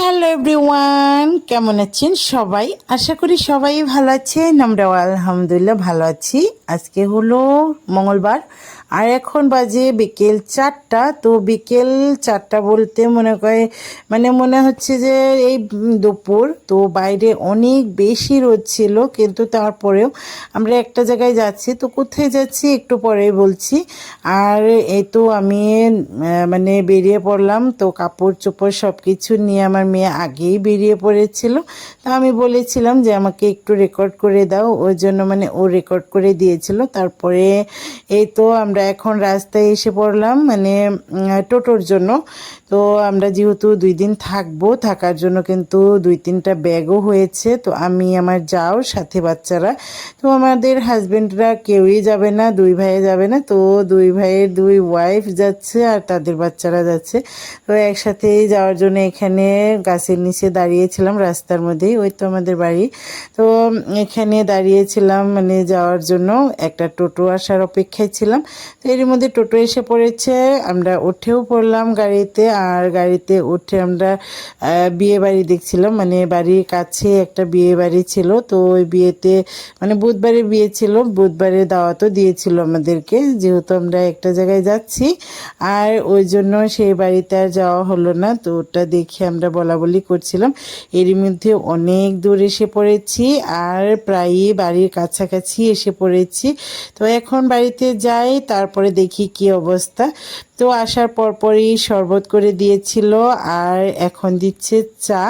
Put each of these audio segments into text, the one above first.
Hello everyone কেমন আছেন সবাই? আশা করি সবাই ভালো আছেন। আমরাও আলহামদুলিল্লাহ ভালো আছি। আজকে হলো মঙ্গলবার। আর এখন বাজে বিকেল চারটা, তো বিকেল চারটা বলতে মনে করে মানে মনে হচ্ছে যে এই দুপুর, তো বাইরে অনেক বেশি রোদ ছিল, কিন্তু তারপরেও আমরা একটা জায়গায় যাচ্ছি, তো কোথায় যাচ্ছি একটু পরেই বলছি। আর এই তো আমি মানে বেরিয়ে পড়লাম, তো কাপড় চোপড় সব কিছু নিয়ে আমার মেয়ে আগেই বেরিয়ে পড়েছিল। তো আমি বলেছিলাম যে আমাকে একটু রেকর্ড করে দাও, ওর জন্য মানে ও রেকর্ড করে দিয়েছিল। তারপরে এই তো আমরা এখন রাস্তায় এসে পড়লাম মানে টোটোর জন্য। তো আমরা যেহেতু দুই দিন থাকব, থাকার জন্য কিন্তু দুই তিনটা ব্যাগও হয়েছে। তো আমি আমার যাও, সাথে বাচ্চারা। তো আমাদের হাজবেন্ডরা কেউই যাবে না, দুই ভাইয়ে যাবে না। তো দুই ভাইয়ের দুই ওয়াইফ যাচ্ছে আর তাদের বাচ্চারা যাচ্ছে। তো একসাথেই যাওয়ার জন্য এখানে গাছের নিচে দাঁড়িয়েছিলাম, রাস্তার মধ্যেই। ওই তো আমাদের বাড়ি। তো এখানে দাঁড়িয়েছিলাম মানে যাওয়ার জন্য একটা টোটো আসার অপেক্ষায় ছিলাম। তো এর মধ্যে টোটো এসে পড়েছে। আমরা উঠেও পড়লাম গাড়িতে। আর গাড়িতে উঠে আমরা বিয়ে বাড়ি দেখছিলাম। মানে বাড়ির কাছে একটা বিয়ে বাড়ি ছিল, তো ওই বিয়েতে মানে বুধবারে বিয়ে ছিল বুধবারে দাওয়াতও দিয়েছিল আমাদেরকে, যেহেতু আমরা একটা জায়গায় যাচ্ছি। আর ওই জন্য সেই বাড়িতে আর যাওয়া হলো না, তো ওটা দেখে আমরা বলা বলি করছিলাম। এরই মধ্যে অনেক দূর এসে পড়েছি, আর প্রায়ই বাড়ির কাছাকাছি এসে পড়েছি। তো এখন বাড়িতে যাই, তারপরে দেখি কি অবস্থা। তো আসার পরপরই শরবত করে দিয়েছিল আর এখন দিচ্ছে চা।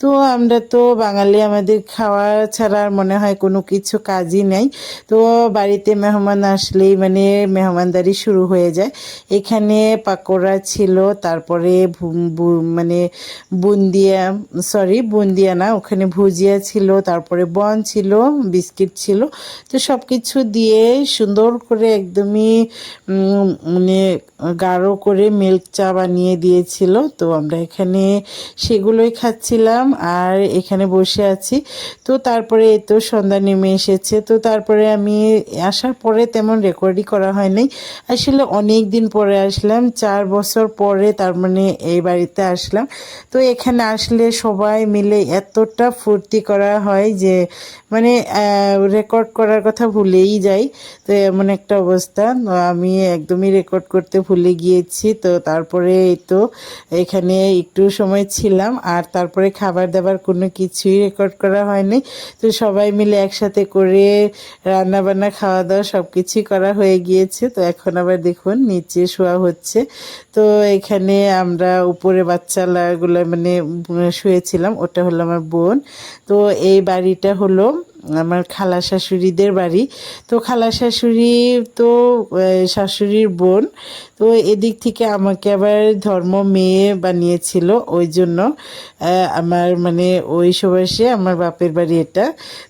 তো আমরা তো বাঙালি, আমাদের খাওয়া ছাড়া আর মনে হয় কোনো কিছু কাজই নেই। তো বাড়িতে মেহমান আসলেই মানে মেহমানদারি শুরু হয়ে যায়। এখানে পাকোড়া ছিল, তারপরে মানে বুন্দিয়া সরি বুন্দিয়া না, ওখানে ভুজিয়া ছিল, তারপরে বন ছিল, বিস্কিট ছিল। তো সব কিছু দিয়ে সুন্দর করে একদমই মানে গাঢ় করে মিল্ক চা বানিয়ে দিয়েছিল। তো আমরা এখানে সেগুলোই খাচ্ছিলাম আর এখানে বসে আছি। তো তারপরে তো সন্ধ্যা নেমে এসেছে। তো তারপরে আমি আসার পরে তেমন রেকর্ডই করা হয়নি। আসলে অনেক দিন পরে আসলাম, চার বছর পরে তার মানে এই বাড়িতে আসলাম। তো এখানে আসলে সবাই মিলে এতটা ফুর্তি করা হয় যে মানে রেকর্ড করার কথা ভুলেই যাই। তো এমন একটা অবস্থা। আমি একদমই রেকর্ড করতে ভুলে গিয়েছি। তো তারপরে এই তো এখানে একটু সময় ছিলাম আর তারপরে খাবার দাবার কোনো কিছুই রেকর্ড করা হয়নি। তো সবাই মিলে একসাথে করে রান্না বান্না খাওয়া দাওয়া সব কিছুই করা হয়ে গিয়েছে। তো এখন আবার দেখুন নিচে শোয়া হচ্ছে। তো এখানে আমরা উপরে বাচ্চাগুলো মানে শুয়েছিলাম। ওটা হলো আমার বোন। তো এই বাড়িটা হলো আমার খালা শাশুড়িদের বাড়ি। তো খালা শাশুড়ি তো শাশুড়ির বোন। তো এদিক থেকে আমাকে আবার ধর্ম মেয়ে বানিয়েছিল, ওই জন্য আমার মানে ওই সবাসে আমার বাপের বাড়ি এটা।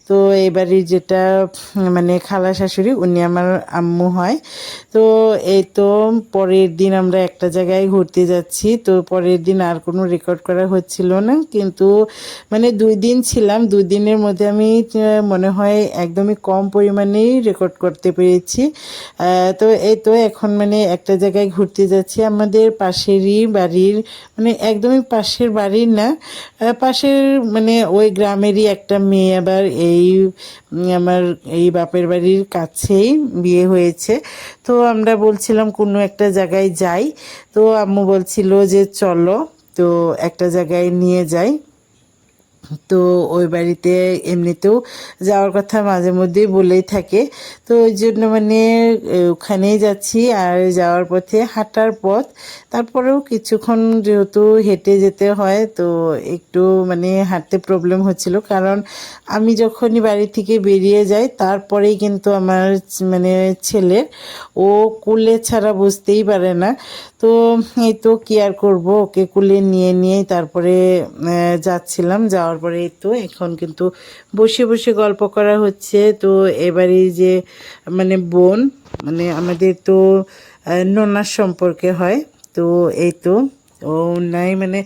তো এই বাড়ির যেটা মানে খালা শাশুড়ি, উনি আমার আম্মু হয়। তো এই তো পরের দিন আমরা একটা জায়গায় ঘুরতে যাচ্ছি। তো পরের দিন আর কোনো রেকর্ড করা হচ্ছিল না। কিন্তু মানে দুই দিন ছিলাম। দুই দিনের মধ্যে আমি মনে হয় একদমই কম পরিমাণেই রেকর্ড করতে পেরেছি। তো এই তো এখন মানে একটা জায়গায় ঘুরতে যাচ্ছি। আমাদের পাশেরই বাড়ির মানে একদমই পাশের বাড়ির না পাশের মানে ওই গ্রামেরই একটা মেয়ে আবার এই আমার এই বাপের বাড়ির কাছেই বিয়ে হয়েছে। তো আমরা বলছিলাম কোনো একটা জায়গায় যাই। তো আম্মু বলছিল যে চলো, তো একটা জায়গায় নিয়ে যাই। তো ওই বাড়িতে এমনিতেও যাওয়ার কথা মাঝে মধ্যেই বলেই থাকে। তো ওই জন্য মানে ওখানেই যাচ্ছি। আর যাওয়ার পথে হাঁটার পথ। তারপরেও কিছুক্ষণ যেহেতু হেঁটে যেতে হয়, তো একটু মানে হাঁটতে প্রবলেম হচ্ছিল। কারণ আমি যখনই বাড়ি থেকে বেরিয়ে যাই, তারপরেই কিন্তু আমার মানে ছেলে ও কুলে ছাড়া বুঝতেই পারে না। তো এই তো কি আর করব? ওকে কুলে নিয়ে নিয়ে তারপরে যাচ্ছিলাম। যাওয়ার পরে এই তো এখন কিন্তু বসে বসে গল্প করা হচ্ছে। তো এবারে যে মানে বোন মানে আমাদের তো ননার সম্পর্কে হয়। তো এই তো ও নাই মানে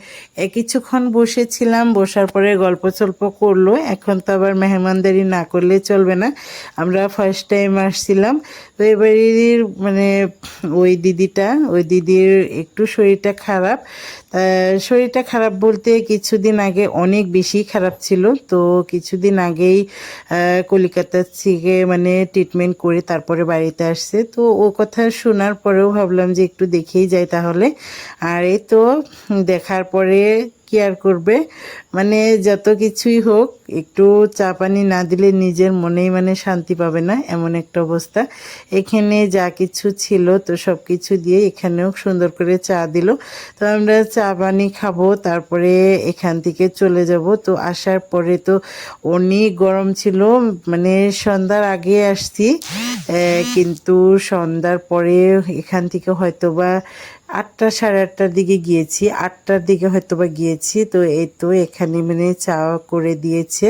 কিছুক্ষণ বসেছিলাম বসার পরে গল্প সল্প করল। এখন তো আবার মেহমানদারি না করলে চলবে না। আমরা ফার্স্ট টাইম আসছিলাম। তো এবারের মানে ওই দিদিটা ওই দিদির একটু শরীরটা খারাপ। শরীরটা খারাপ বলতে কিছুদিন আগে অনেক বেশি খারাপ ছিল। তো কিছুদিন আগেই আহ, কলিকাতা থেকে মানে ট্রিটমেন্ট করে তারপরে বাড়িতে আসছে। তো ও কথা শোনার পরেও ভাবলাম যে একটু দেখেই যাই তাহলে। আর এই তো দেখার পরে কি আর করবে। মানে যত কিছুই হোক, একটু চা পানি না দিলে নিজের মনেই মানে শান্তি পাবে না, এমন একটা অবস্থা। এখানে যা কিছু ছিল, তো সব কিছু দিয়ে এখানেও সুন্দর করে চা দিল। তো আমরা চা পানি খাব, তারপরে এখান থেকে চলে যাব। তো আসার পরে তো অনেক গরম ছিল মানে সন্ধ্যার আগে আসছি। কিন্তু সন্ধ্যার পরে এখান থেকে হয়তো বা আটটা সাড়ে আটটার দিকে গিয়েছি। আটটার দিকে হয়তো বা গিয়েছি তো এই তো এখানে মানে চা করে দিয়েছে।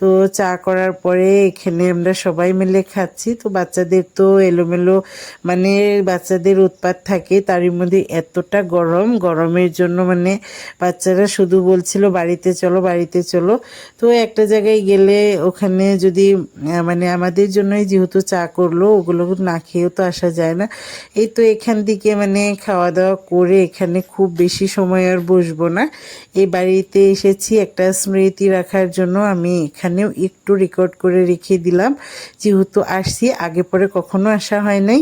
তো চা করার পরে এখানে আমরা সবাই মিলে খাচ্ছি। তো বাচ্চাদের তো এলোমেলো মানে বাচ্চাদের উৎপাত থাকে, তারই মধ্যে এতটা গরম। গরমের জন্য মানে বাচ্চারা শুধু বলছিল, বাড়িতে চলো বাড়িতে চলো। তো একটা জায়গায় গেলে ওখানে যদি মানে আমাদের জন্যই যেহেতু চা করল, ওগুলো না খেয়েও তো আসা যায় না। এই তো এখান থেকে মানে খাওয়া দাওয়া করে এখানে খুব বেশি সময় আর বসবো না। এই বাড়িতে এসেছি, একটা স্মৃতি রাখার জন্য আমি এখানেও একটু রেকর্ড করে রেখে দিলাম। যেহেতু আসছি, আগে পরে কখনো আসা হয় নাই।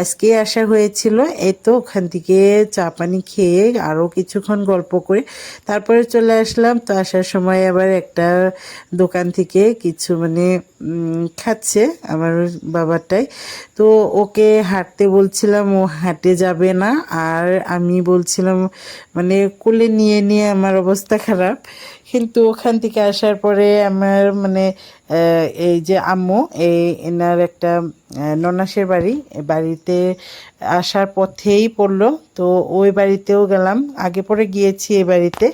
আজকে আসা হয়েছিল, এই তো ওখান থেকে চা পানি খেয়ে আরও কিছুক্ষণ গল্প করে তারপরে চলে আসলাম। তো আসার সময় আবার একটা দোকান থেকে কিছু মানে খাচ্ছে আমার বাবারটাই। তো ওকে হাঁটতে বলছিলাম, ও হাঁটে যাবে না। আর আমি বলছিলাম মানে কোলে নিয়ে নিয়ে আমার অবস্থা খারাপ। কিন্তু ওখান থেকে আসার পরে আমার মানে এই যে আম্মু, এই এনার একটা ননাসের বাড়ি বাড়িতে আসার পথেই পড়ল। তো ওই বাড়িতেও গেলাম। আগে পরে গিয়েছি এ বাড়িতে।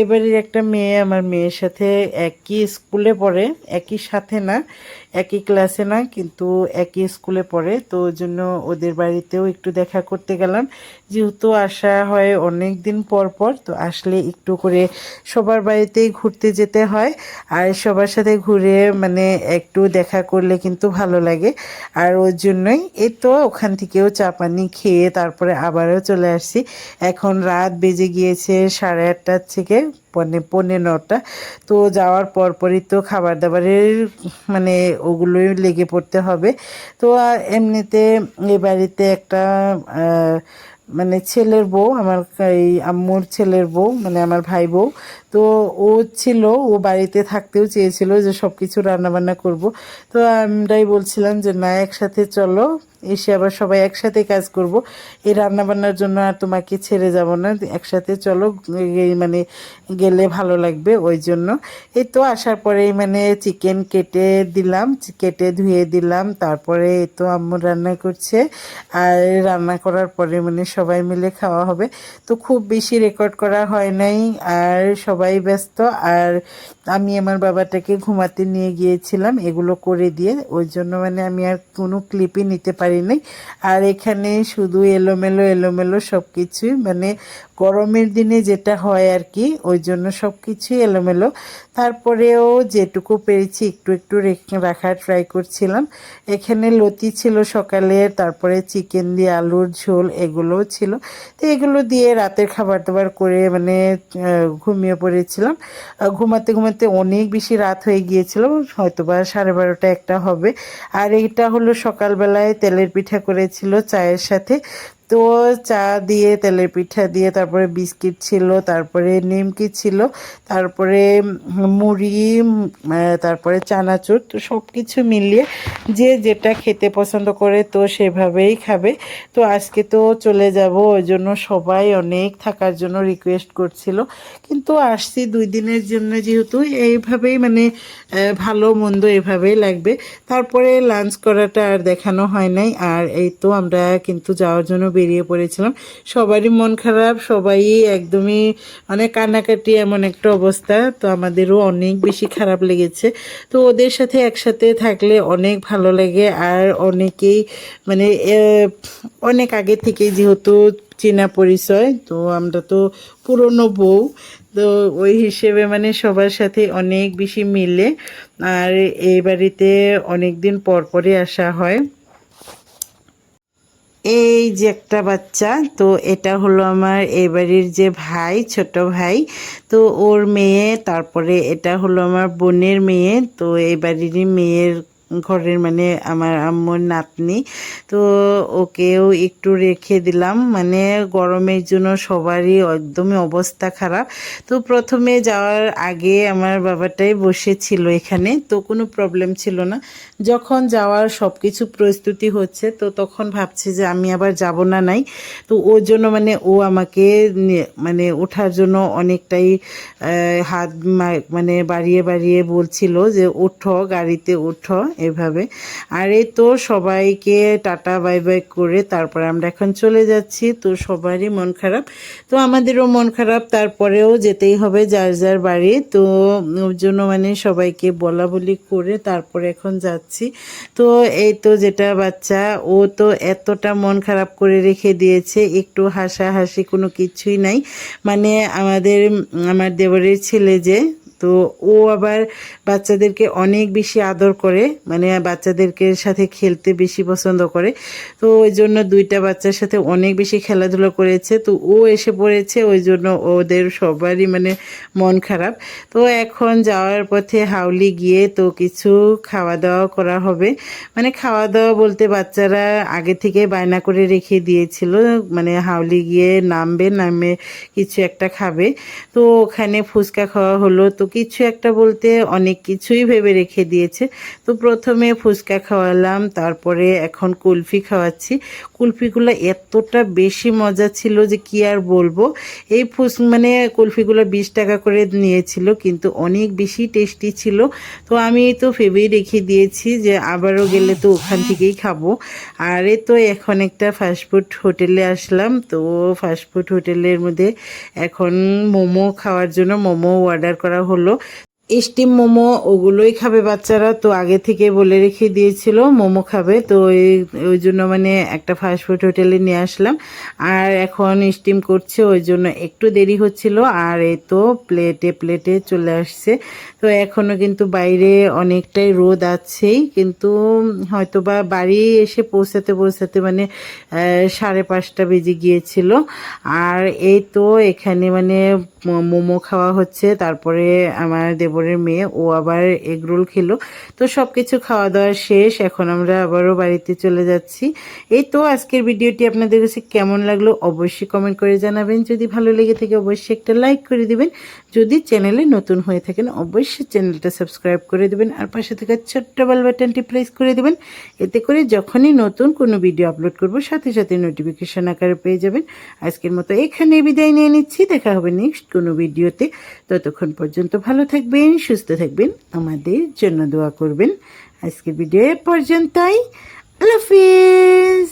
এ বাড়ির একটা মেয়ে আমার মেয়ের সাথে একই স্কুলে পড়ে, একই সাথে না। একই ক্লাসে না কিন্তু একই স্কুলে পড়ে। তো ওই জন্য ওদের বাড়িতেও একটু দেখা করতে গেলাম। যেহেতু আসা হয় অনেক দিন পর পর, তো আসলে একটু করে সবার বাড়িতেই ঘুরতে যেতে হয়। আর সবার সাথে ঘুরে মানে একটু দেখা করলে কিন্তু ভালো লাগে। আর ওর জন্যই এই তো ওখান থেকেও চা পানি খেয়ে তারপরে আবারও চলে আসছি। এখন রাত বেজে গিয়েছে সাড়ে আটটার থেকে। পনে পৌনে নটা। তো যাওয়ার পরপরই তো খাবার দাবারের মানে ওগুলোই লেগে পড়তে হবে। তো এমনিতে এ বাড়িতে একটা মানে ছেলের বউ, আমার এই আম্মুর ছেলের বউ মানে আমার ভাই বউ তো ও ছিল, ও বাড়িতে থাকতেও চেয়েছিল যে সব কিছু রান্নাবান্না করব। তো আমরাই বলছিলাম যে না একসাথে চলো, এসে আবার সবাই একসাথে কাজ করব। এই রান্নাবান্নার জন্য আর তোমাকে ছেড়ে যাব না, একসাথে চলো মানে গেলে ভালো লাগবে ওই জন্য। এই তো আসার পরেই মানে চিকেন কেটে দিলাম, কেটে ধুয়ে দিলাম, তারপরে এই তো আম্মু রান্না করছে। আর রান্না করার পরে মানে সবাই মিলে খাওয়া হবে। তো খুব বেশি রেকর্ড করা হয় নাই, আর সবাই ব্যস্ত। আর আমি আমার বাবাটাকে ঘুমাতে নিয়ে গিয়েছিলাম, এগুলো করে দিয়ে। ওই জন্য মানে আমি আর কোনো ক্লিপই নিতে পারি নাই। আর এখানে শুধু এলোমেলো এলোমেলো সব কিছুই মানে গরমের দিনে যেটা হয় আর কি, ওই জন্য সব কিছুই এলোমেলো। তারপরেও যেটুকু পেরেছি একটু একটু রেখে- রাখার ট্রাই করছিলাম। এখানে লতি ছিল সকালে, তারপরে চিকেন দিয়ে আলুর ঝোল, এগুলোও ছিল। তো এগুলো দিয়ে রাতের খাবার দাবার করে মানে ঘুমিয়ে পড়েছিলাম ঘুমাতে ঘুমাতে অনেক বেশি রাত হয়ে গিয়েছিল হয়তো বা সাড়ে বারোটা একটা হবে। আর এটা হলো সকালবেলায় তেলের পিঠা করেছিল চায়ের সাথে। তো চা দিয়ে, তেলের পিঠা দিয়ে, তারপরে বিস্কিট ছিল, তারপরে নিমকি ছিল, তারপরে মুড়ি তারপরে চানাচুর, তো সব কিছু মিলিয়ে যে যেটা খেতে পছন্দ করে তো সেভাবেই খাবে। তো আজকে তো চলে যাব, ওই জন্য সবাই অনেক থাকার জন্য রিকোয়েস্ট করছিল। কিন্তু আসছি দুই দিনের জন্য যেহেতু, এইভাবেই মানে ভালো মন্দ এভাবেই লাগবে। তারপরে লাঞ্চ করাটা আর দেখানো হয় নাই, আর এই তো আমরা কিন্তু যাওয়ার জন্য বেরিয়ে পড়েছিলাম। সবারই মন খারাপ, সবাই একদমই অনেক কান্নাকাটি এমন একটা অবস্থা। তো আমাদেরও অনেক বেশি খারাপ লেগেছে। তো ওদের সাথে একসাথে থাকলে অনেক ভালো লাগে। আর অনেকেই মানে অনেক আগে থেকে যেহেতু চেনা পরিচয়, তো আমরা তো পুরনো বউ। তো ওই হিসেবে মানে সবার সাথে অনেক বেশি মিলে। আর এই বাড়িতে অনেক দিন পর পরই আসা হয়। এই যে একটা বাচ্চা, তো এটা হলো আমার এই বাড়ির যে ভাই, ছোট ভাই। তো ওর মেয়ে, তারপরে এটা হলো আমার বোনের মেয়ে। তো এই বাড়িরই মেয়ের ঘরের মানে আমার আম্মুর নাতনি। তো ওকেও একটু রেখে দিলাম। মানে গরমের জন্য সবারই একদমই অবস্থা খারাপ। তো প্রথমে যাওয়ার আগে আমার বাবাটাই বসেছিল এখানে। তো কোনো প্রবলেম ছিল না। যখন যাওয়ার সব কিছু প্রস্তুতি হচ্ছে, তো তখন ভাবছি যে আমি আবার যাব না নাই। তো ওর জন্য মানে ও আমাকে মানে ওঠার জন্য অনেকটাই হাত মানে বাড়িয়ে বাড়িয়ে বলছিল যে ওঠো, গাড়িতে ওঠো। এভাবে। আর এই তো সবাইকে টাটা, বাই বাই করে তারপরে আমরা এখন চলে যাচ্ছি। তো সবারই মন খারাপ। তো আমাদেরও মন খারাপ, তারপরেও যেতেই হবে যার যার বাড়ি। তো ওর জন্য মানে সবাইকে বলা বলি করে তারপরে এখন যাচ্ছি। তো এই তো যেটা বাচ্চা, ও তো এতটা মন খারাপ করে রেখে দিয়েছে, একটু হাসাহাসি কোনো কিছুই নাই। মানে আমাদের, আমার দেবরের ছেলে যে তো ও আবার বাচ্চাদেরকে অনেক বেশি আদর করে মানে বাচ্চাদেরকে সাথে খেলতে বেশি পছন্দ করে। তো ওই জন্য দুইটা বাচ্চার সাথে অনেক বেশি খেলাধুলা করেছে। তো ও এসে পড়েছে, ওই জন্য ওদের সবারই মানে মন খারাপ। তো এখন যাওয়ার পথে হাওলি গিয়ে তো কিছু খাওয়া দাওয়া করা হবে। মানে খাওয়া দাওয়া বলতে বাচ্চারা আগে থেকে বায়না করে রেখে দিয়েছিল। মানে হাওলি গিয়ে নামবে, নামে কিছু একটা খাবে। তো ওখানে ফুচকা খাওয়া হলো। তো কিছু একটা বলতে অনেক কিছুই ভেবে রেখে দিয়েছে। তো প্রথমে ফুচকা খাওয়ালাম, তারপরে এখন কুলফি খাওয়াচ্ছি। কুলফিগুলো এতটা বেশি মজা ছিল যে কি আর বলব। এই ফুস মানে কুলফিগুলো বিশ টাকা করে নিয়েছিল, কিন্তু অনেক বেশি টেস্টি ছিল। তো আমি তো ভেবেই রেখে দিয়েছি যে আবারও গেলে তো ওখান থেকেই খাব। আর এই তো এখন একটা ফাস্টফুড হোটেলে আসলাম, তো ফাস্টফুড হোটেলের মধ্যে এখন মোমো খাওয়ার জন্য মোমো অর্ডার করা হলো। স্টিম মোমো ওগুলোই খাবে বাচ্চারা। তো আগে থেকে বলে রেখে দিয়েছিল, মোমো খাবে। তো ওই জন্য মানে একটা ফাস্টফুড হোটেলে নিয়ে আসলাম। আর এখন স্টিম করছে, ওই জন্য একটু দেরি হচ্ছিল। আর এই তো প্লেটে প্লেটে চলে আসছে। তো এখনও কিন্তু বাইরে অনেকটাই রোদ আছেই, কিন্তু হয়তো বা বাড়ি এসে পৌঁছাতে পৌঁছাতে মানে সাড়ে পাঁচটা বেজে গিয়েছিল। আর এই তো এখানে মানে মোমো খাওয়া হচ্ছে, তারপরে আমার দেবরের মেয়ে, ও আবার এগরোল খেলো। তো সব কিছু খাওয়া দাওয়া শেষ, এখন আমরা আবারও বাড়িতে চলে যাচ্ছি। এই তো আজকের ভিডিওটি আপনাদের কাছে কেমন লাগল অবশ্যই কমেন্ট করে জানাবেন। যদি ভালো লেগে থাকে অবশ্যই একটা লাইক করে দিবেন। যদি চ্যানেলে নতুন হয়ে থাকেন অবশ্যই চ্যানেলটা সাবস্ক্রাইব করে দেবেন আর পাশে থাকা ছোট্ট বেল বাটনটি প্রেস করে দেবেন। এতে করে যখনই নতুন কোনো ভিডিও আপলোড করব, সাথে সাথে নোটিফিকেশন আকারে পেয়ে যাবেন। আজকের মতো এখানে বিদায় নিয়ে নিচ্ছি। দেখা হবে নেক্সট কোনো ভিডিওতে। ততক্ষণ পর্যন্ত ভালো থাকবেন, সুস্থ থাকবেন। আমাদের জন্য দোয়া করবেন। আজকের ভিডিও এ পর্যন্তই। আল্লাহ হাফিজ।